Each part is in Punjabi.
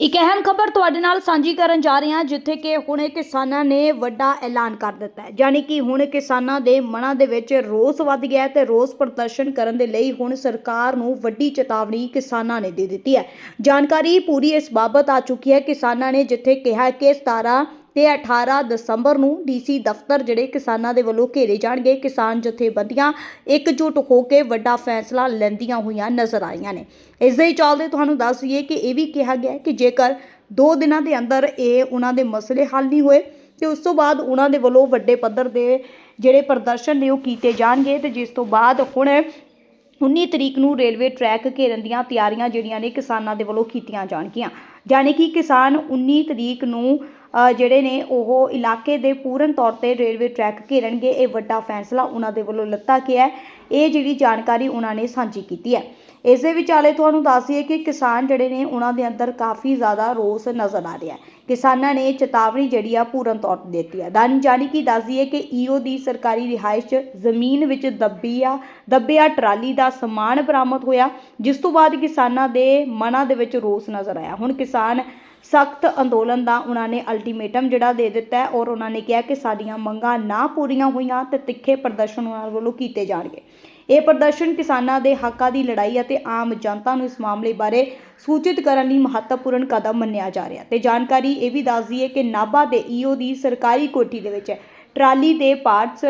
ਇੱਕ ਅਹਿਮ ਖਬਰ ਤੁਹਾਡੇ ਨਾਲ ਸਾਂਝੀ ਕਰਨ ਜਾ ਰਹੇ ਹਾਂ, ਜਿੱਥੇ ਕਿ ਹੁਣੇ ਕਿਸਾਨਾਂ ਨੇ ਵੱਡਾ ਐਲਾਨ ਕਰ ਦਿੱਤਾ ਹੈ। ਯਾਨੀ ਕਿ ਹੁਣ ਕਿਸਾਨਾਂ ਦੇ ਮਨਾਂ ਦੇ ਵਿੱਚ ਰੋਸ ਵੱਧ ਗਿਆ ਹੈ ਤੇ ਰੋਸ ਪ੍ਰਦਰਸ਼ਨ ਕਰਨ ਦੇ ਲਈ ਹੁਣ ਸਰਕਾਰ ਨੂੰ ਵੱਡੀ ਚੇਤਾਵਨੀ ਕਿਸਾਨਾਂ ਨੇ ਦੇ ਦਿੱਤੀ ਹੈ। ਜਾਣਕਾਰੀ ਪੂਰੀ ਇਸ ਬਾਬਤ ਆ ਚੁੱਕੀ ਹੈ। ਕਿਸਾਨਾਂ ਨੇ ਜਿੱਥੇ ਕਿਹਾ ਕਿ 17 ਤੇ 18 ਦਸੰਬਰ ਨੂੰ ਡੀਸੀ ਦਫ਼ਤਰ ਜਿਹੜੇ ਕਿਸਾਨਾਂ ਦੇ ਵੱਲੋਂ ਘੇਰੇ ਜਾਣਗੇ, ਕਿਸਾਨ ਜਥੇਬੰਦੀਆਂ ਇਕਜੁੱਟ ਹੋ ਕੇ ਵੱਡਾ ਫੈਸਲਾ ਲੈਂਦੀਆਂ ਹੋਈਆਂ ਨਜ਼ਰ ਆਈਆਂ ਨੇ। ਇਸ ਦੇ ਹੀ ਚੱਲਦੇ ਤੁਹਾਨੂੰ ਦੱਸ ਦਈਏ ਕਿ ਇਹ ਵੀ ਕਿਹਾ ਗਿਆ ਕਿ ਜੇਕਰ 2 ਦਿਨਾਂ ਦੇ ਅੰਦਰ ਇਹ ਉਹਨਾਂ ਦੇ ਮਸਲੇ ਹੱਲ ਨਹੀਂ ਹੋਏ, ਤੇ ਉਸ ਤੋਂ ਬਾਅਦ ਉਹਨਾਂ ਦੇ ਵੱਲੋਂ ਵੱਡੇ ਪੱਧਰ ਦੇ ਜਿਹੜੇ ਪ੍ਰਦਰਸ਼ਨ ਨੇ ਉਹ ਕੀਤੇ ਜਾਣਗੇ ਤੇ ਜਿਸ ਤੋਂ ਬਾਅਦ ਹੁਣ 19 ਤਰੀਕ ਨੂੰ ਰੇਲਵੇ ਟਰੈਕ ਘੇਰਨ ਦੀਆਂ ਤਿਆਰੀਆਂ ਜਿਹੜੀਆਂ ਨੇ ਕਿਸਾਨਾਂ ਦੇ ਵੱਲੋਂ ਕੀਤੀਆਂ ਜਾਣਗੀਆਂ। ਯਾਨੀ ਕਿ ਕਿਸਾਨ 19 ਤਰੀਕ ਨੂੰ ਜਿਹੜੇ ਨੇ ਉਹ ਇਲਾਕੇ ਦੇ ਪੂਰਨ ਤੌਰ ਤੇ ਰੇਲਵੇ ਟਰੈਕ ਘੇਰਨਗੇ, ਇਹ ਵੱਡਾ ਫੈਸਲਾ ਉਹਨਾਂ ਦੇ ਵੱਲੋਂ ਲੱਤਾ ਗਿਆ ਇਹ ਜਿਹੜੀ ਜਾਣਕਾਰੀ ਉਹਨਾਂ ਨੇ ਸਾਂਝੀ ਕੀਤੀ ਹੈ। ਇਸ ਦੇ ਵਿਚਾਲੇ ਤੁਹਾਨੂੰ ਦੱਸ ਦਈਏ ਕਿ ਕਿਸਾਨ ਜਿਹੜੇ ਨੇ, ਉਹਨਾਂ ਦੇ ਅੰਦਰ ਕਾਫੀ ਜ਼ਿਆਦਾ ਰੋਸ ਨਜ਼ਰ ਆ ਰਿਹਾ ਹੈ। ਕਿਸਾਨਾਂ ਨੇ ਚੇਤਾਵਨੀ ਜਿਹੜੀ ਆ ਪੂਰਨ ਤੌਰ ਤੇ ਦਿੱਤੀ ਹੈ। ਦਾਨ ਜਾਨੀ ਕੀ ਦੱਸਦੀ ਹੈ ਕਿ ਈਓ ਦੀ ਸਰਕਾਰੀ ਰਿਹਾਇਸ਼ 'ਚ ਜ਼ਮੀਨ ਵਿੱਚ ਦੱਬੀ ਆ, ਦੱਬਿਆ ਟਰਾਲੀ ਦਾ ਸਮਾਨ ਬਰਾਮਦ ਹੋਇਆ, ਜਿਸ ਤੋਂ ਬਾਅਦ ਕਿਸਾਨਾਂ ਦੇ ਮਨਾਂ ਦੇ ਵਿੱਚ ਰੋਸ ਨਜ਼ਰ ਆਇਆ। ਹੁਣ ਕਿਸਾਨ ਸਖਤ ਅੰਦੋਲਨ ਦਾ ਉਹਨਾਂ ਨੇ ਅਲਟੀਮੇਟਮ ਜਿਹੜਾ ਦੇ ਦਿੱਤਾ ਹੈ ਔਰ ਉਹਨਾਂ ਨੇ ਕਿਹਾ ਕਿ ਸਾਡੀਆਂ ਮੰਗਾਂ ਨਾ ਪੂਰੀਆਂ ਹੋਈਆਂ ਤੇ ਤਿੱਖੇ ਪ੍ਰਦਰਸ਼ਨ ਉਹਨਾਂ ਵੱਲੋਂ ਕੀਤੇ ਜਾਣਗੇ। ਇਹ ਪ੍ਰਦਰਸ਼ਨ ਕਿਸਾਨਾਂ ਦੇ ਹੱਕਾਂ ਦੀ ਲੜਾਈ ਅਤੇ ਆਮ ਜਨਤਾ ਨੂੰ ਇਸ ਮਾਮਲੇ ਬਾਰੇ ਸੂਚਿਤ ਕਰਨ ਲਈ ਮਹੱਤਵਪੂਰਨ ਕਦਮ ਮੰਨਿਆ ਜਾ ਰਿਹਾ ਤੇ ਜਾਣਕਾਰੀ ਇਹ ਵੀ ਦੱਸਦੀ ਹੈ ਕਿ ਨਾਭਾ ਦੇ ਈਓ ਦੀ ਸਰਕਾਰੀ ਕੋਠੀ ਦੇ ਵਿੱਚ ਟਰਾਲੀ ਦੇ ਪਾਰਟਸ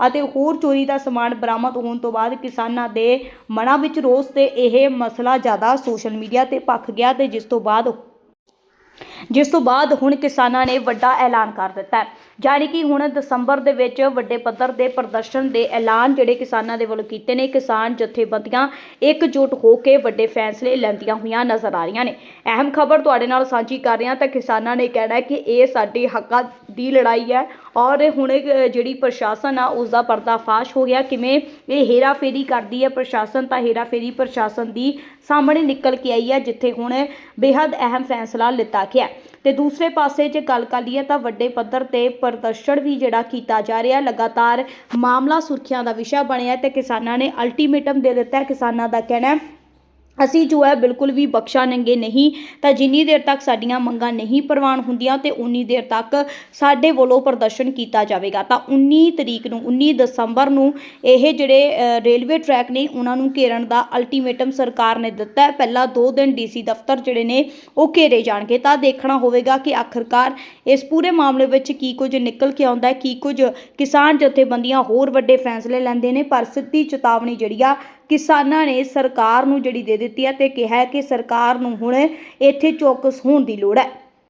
ਅਤੇ ਹੋਰ ਚੋਰੀ ਦਾ ਸਮਾਨ ਬਰਾਮਦ ਹੋਣ ਤੋਂ ਬਾਅਦ ਕਿਸਾਨਾਂ ਦੇ ਮਨਾਂ ਵਿੱਚ ਰੋਸ ਤੇ ਇਹ ਮਸਲਾ ਜ਼ਿਆਦਾ ਸੋਸ਼ਲ ਮੀਡੀਆ ਤੇ ਭਖ ਗਿਆ ਤੇ ਜਿਸ ਤੋਂ ਬਾਅਦ ਜਿਸ ਤੋਂ ਬਾਅਦ ਹੁਣ ਕਿਸਾਨਾਂ ਨੇ ਵੱਡਾ ਐਲਾਨ ਕਰ ਦਿੱਤਾ ਹੈ। ਜਾਣੀ ਕਿ ਹੁਣ ਦਸੰਬਰ ਦੇ ਵਿੱਚ ਵੱਡੇ ਪੱਧਰ ਦੇ ਪ੍ਰਦਰਸ਼ਨ ਦੇ ਐਲਾਨ ਜਿਹੜੇ ਕਿਸਾਨਾਂ ਦੇ ਵੱਲੋਂ ਕੀਤੇ ਨੇ, ਕਿਸਾਨ ਜਥੇਬੰਦੀਆਂ ਇਕਜੁੱਟ ਹੋ ਕੇ ਵੱਡੇ ਫੈਸਲੇ ਲੈਂਦੀਆਂ ਹੋਈਆਂ ਨਜ਼ਰ ਆ ਰਹੀਆਂ ਨੇ। ਅਹਿਮ ਖਬਰ ਤੁਹਾਡੇ ਨਾਲ ਸਾਂਝੀ ਕਰ ਰਹੇ ਹਾਂ ਤਾਂ ਕਿਸਾਨਾਂ ਨੇ ਕਹਿਣਾ ਹੈ ਕਿ ਇਹ ਸਾਡੇ ਹੱਕਾਂ ਦੀ ਲੜਾਈ ਹੈ ਔਰ ਹੁਣ ਜਿਹੜੀ ਪ੍ਰਸ਼ਾਸਨ ਆ ਉਸ ਦਾ ਪਰਦਾਫਾਸ਼ ਹੋ ਗਿਆ। ਕਿਵੇਂ ਇਹ ਹੇਰਾਫੇਰੀ ਕਰਦੀ ਹੈ ਪ੍ਰਸ਼ਾਸਨ, ਤਾਂ ਹੇਰਾਫੇਰੀ ਪ੍ਰਸ਼ਾਸਨ ਦੀ ਸਾਹਮਣੇ ਨਿਕਲ ਕੇ ਆਈ ਹੈ, ਜਿੱਥੇ ਹੁਣ ਬੇहद ਅਹਿਮ ਫੈਸਲਾ ਲਿੱਤਾ ਗਿਆ ਤੇ ਦੂਸਰੇ ਪਾਸੇ ਜੇ ਗੱਲ ਕਰ ਲਈਏ ਤਾਂ ਵੱਡੇ ਪੱਧਰ ਤੇ ਪ੍ਰਦਰਸ਼ਨ ਵੀ ਜਿਹੜਾ ਕੀਤਾ ਜਾ ਰਿਹਾ, ਲਗਾਤਾਰ ਮਾਮਲਾ ਸੁਰਖੀਆਂ ਦਾ ਵਿਸ਼ਾ ਬਣਿਆ ਤੇ ਕਿਸਾਨਾਂ ਨੇ ਅਲਟੀਮੇਟਮ ਦੇ ਦਿੱਤਾ ਕਿਸਾਨਾਂ ਦਾ ਕਹਿਣਾ ਹੈ ਅਸੀਂ ਜੋ ਹੈ ਬਿਲਕੁਲ ਵੀ ਬਖਸ਼ਾਂਗੇ ਨਹੀਂ, ਤਾਂ ਜਿੰਨੀ ਦੇਰ ਤੱਕ ਸਾਡੀਆਂ ਮੰਗਾਂ ਨਹੀਂ ਪ੍ਰਵਾਨ ਹੁੰਦੀਆਂ ਤੇ ਉਨੀ ਦੇਰ ਤੱਕ ਸਾਡੇ ਵੱਲੋਂ ਪ੍ਰਦਰਸ਼ਨ ਕੀਤਾ ਜਾਵੇਗਾ। ਤਾਂ 19 ਤਰੀਕ ਨੂੰ 19 ਦਸੰਬਰ ਨੂੰ ਇਹ ਜਿਹੜੇ ਰੇਲਵੇ ਟਰੈਕ ਨੇ, ਉਹਨਾਂ ਨੂੰ ਘੇਰਨ ਦਾ ਅਲਟੀਮੇਟਮ ਸਰਕਾਰ ਨੇ ਦਿੱਤਾ ਪਹਿਲਾਂ 2 ਦਿਨ ਡੀਸੀ ਦਫ਼ਤਰ ਜਿਹੜੇ ਨੇ, ਉਹ ਘੇਰੇ ਜਾਣਗੇ। ਤਾਂ ਦੇਖਣਾ ਹੋਵੇਗਾ ਕਿ ਆਖਰਕਾਰ ਇਸ ਪੂਰੇ ਮਾਮਲੇ ਵਿੱਚ ਕੀ ਕੁਝ ਨਿਕਲ ਕੇ ਆਉਂਦਾ ਹੈ, ਕੀ ਕੁਝ ਕਿਸਾਨ ਜਥੇਬੰਦੀਆਂ ਹੋਰ ਵੱਡੇ ਫੈਸਲੇ ਲੈਂਦੇ ਨੇ, ਪਰ ਸਿੱਧੀ ਚੇਤਾਵਨੀ ਜਿਹੜੀ ਆ ਕਿਸਾਨਾਂ ਨੇ ਸਰਕਾਰ ਨੂੰ ਜਿਹੜੀ ਦੇ ਦਿੱਤੀ ਹੈ ਤੇ ਕਿਹਾ ਕਿ ਸਰਕਾਰ ਨੂੰ ਹੁਣ ਇੱਥੇ ਚੌਕਸ ਹੋਣ ਦੀ ਲੋੜ ਹੈ।